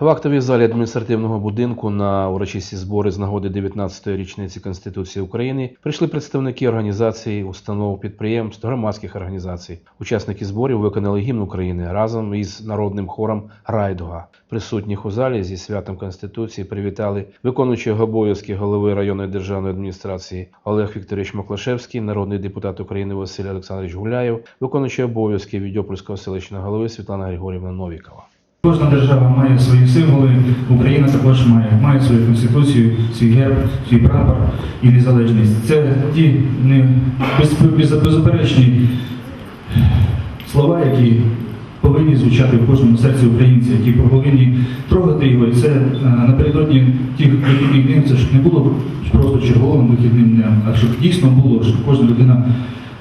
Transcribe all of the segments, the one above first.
В актовій залі адміністративного будинку на урочисті збори з нагоди 19-ї річниці Конституції України прийшли представники організацій, установ, підприємств, громадських організацій. Учасники зборів виконали гімн України разом із народним хором Райдуга. Присутніх у залі зі святом Конституції привітали виконуючого обов'язки голови районної державної адміністрації Олег Вікторович Маклашевський, народний депутат України Василь Олександрович Гуляєв, виконуючий обов'язки Відьопольського селищного голови Світлана Григорівна Новікова. Кожна держава має свої символи, Україна також має, має свою конституцію, свій герб, свій прапор і незалежність. Це ті не без, без, беззаперечні слова, які повинні звучати в кожному серці українця, які повинні трогати його. І це е, напередодні тих вихідних днів, це ж не було просто черговим вихідним днем, а щоб дійсно було, щоб кожна людина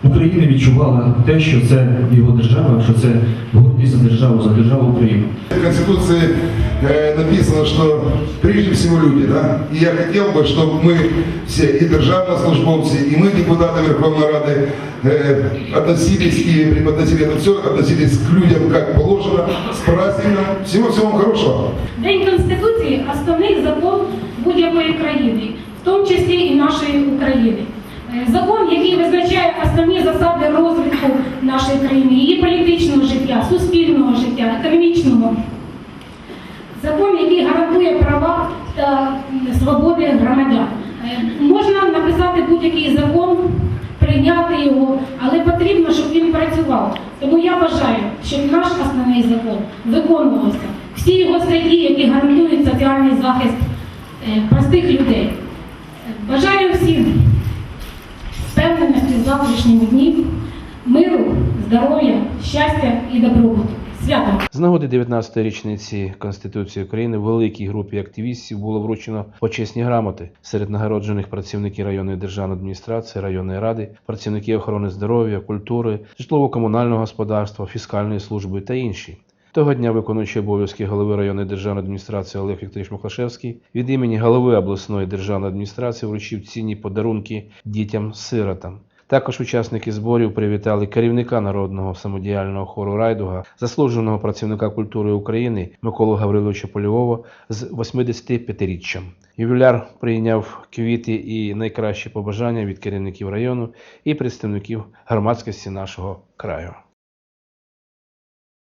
України відчувала те, що це його держава, що це гордість за державу, за державу Україну. В Конституции э, написано, что прежде всего люди, да? И я хотел бы, чтобы мы все, и державнослужбовцы, и мы, депутаты Верховной Рады, э, относились и преподносили это все, относились к людям как положено, с праздником. Всего-всего вам хорошего. День Конституції основний закон будь-якої країни, в тому числі і нашої України. Е, Закон, який визначає основні засади розвитку нашої країни, її політичного життя, суспільного життя, економічного. Закон, який гарантує права та свободи громадян. Е, Можна написати будь-який закон, прийняти його, але потрібно, щоб він працював. Тому я вважаю, щоб наш основний закон виконувався. Всі його статті, які гарантують соціальний захист е, простих людей. Бажаю всім завтрашньому дні, миру, здоров'я, щастя і добробуту. З нагоди 19-ї річниці Конституції України великій групі активістів було вручено почесні грамоти серед нагороджених працівники районної державної адміністрації, районної ради, працівники охорони здоров'я, культури, житлово-комунального господарства, фіскальної служби та інші. Того дня виконуючий обов'язки голови районної державної адміністрації Олег Вікторович Мухашевський від імені голови обласної державної адміністрації вручив цінні подарунки дітям-сиротам. Також учасники зборів привітали керівника народного самодіяльного хору Райдуга, заслуженого працівника культури України Миколу Гавриловича Польового з 85-річчям. Ювіляр прийняв квіти і найкращі побажання від керівників району і представників громадськості нашого краю.